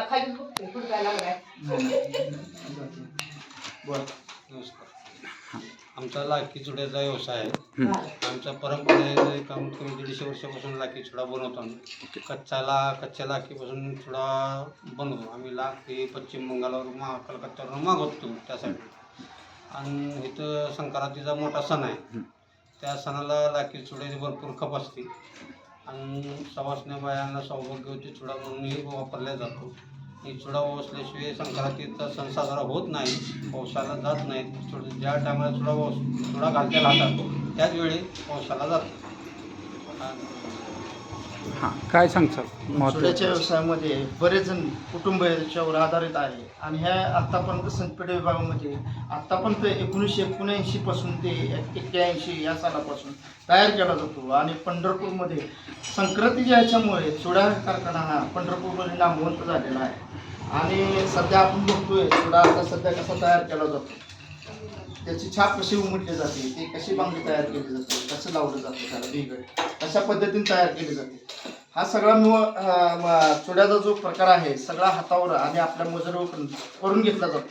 खाली बघते नमस्कार. आमचा लाकी चुड्याचा व्यवसाय आहे. हं. आमच्या परंपरेने कमीत कमी दीडशे वर्षापासून लाकी चुडा बनवतो आम्ही. कच्चाला कच्च्या लाकीपासून चुडा बनवतो. आम्ही लाख हे पश्चिम बंगालवर मा कलकत्त्यावरून मागवतो त्यासाठी. आणि इथं संक्रांतीचा मोठा सण आहे. त्या सणाला लाकी चुड्याची भरपूर खप असते. आणि सवासण्या बायांना सौभाग्यवती चुडा म्हणूनही वापरला जातो. ही चुडा ओसल्याशिवाय संक्रांतीचा सण साजरा होत नाही पावसाला जात नाही. चुड ज्या टायमाला चुडा ओस चुडा घालत्या राहतात त्याच वेळी पावसाला जातो हां. काय सांगतात सोड्याच्या महत्त्वाचं व्यवसायामध्ये बरेच जण कुटुंब याच्यावर आधारित आहे. आणि ह्या आत्तापर्यंत संतपेढ विभागामध्ये आत्तापर्यंत एकोणीसशे एकोणऐंशी पासून ते एक्क्याऐंशी या सालापासून तयार केला जातो. आणि पंढरपूरमध्ये संक्रांतीच्या ह्याच्यामुळे चुडा कारखाना हा पंढरपूरमध्ये नामवंत झालेला आहे. आणि सध्या आपण बघतोय चुडा आता सध्या कसा तयार केला जातो. त्याची छाप कशी उमटली जाते ती कशी बांगडी तयार केली जाते कसं लावलं जातं त्याला बिघड कशा पद्धतीने तयार केली जाते. हा सगळा चुड्याचा जो प्रकार आहे सगळा हातावर आणि आपल्या मजुरीवर करून- करून घेतला जातो.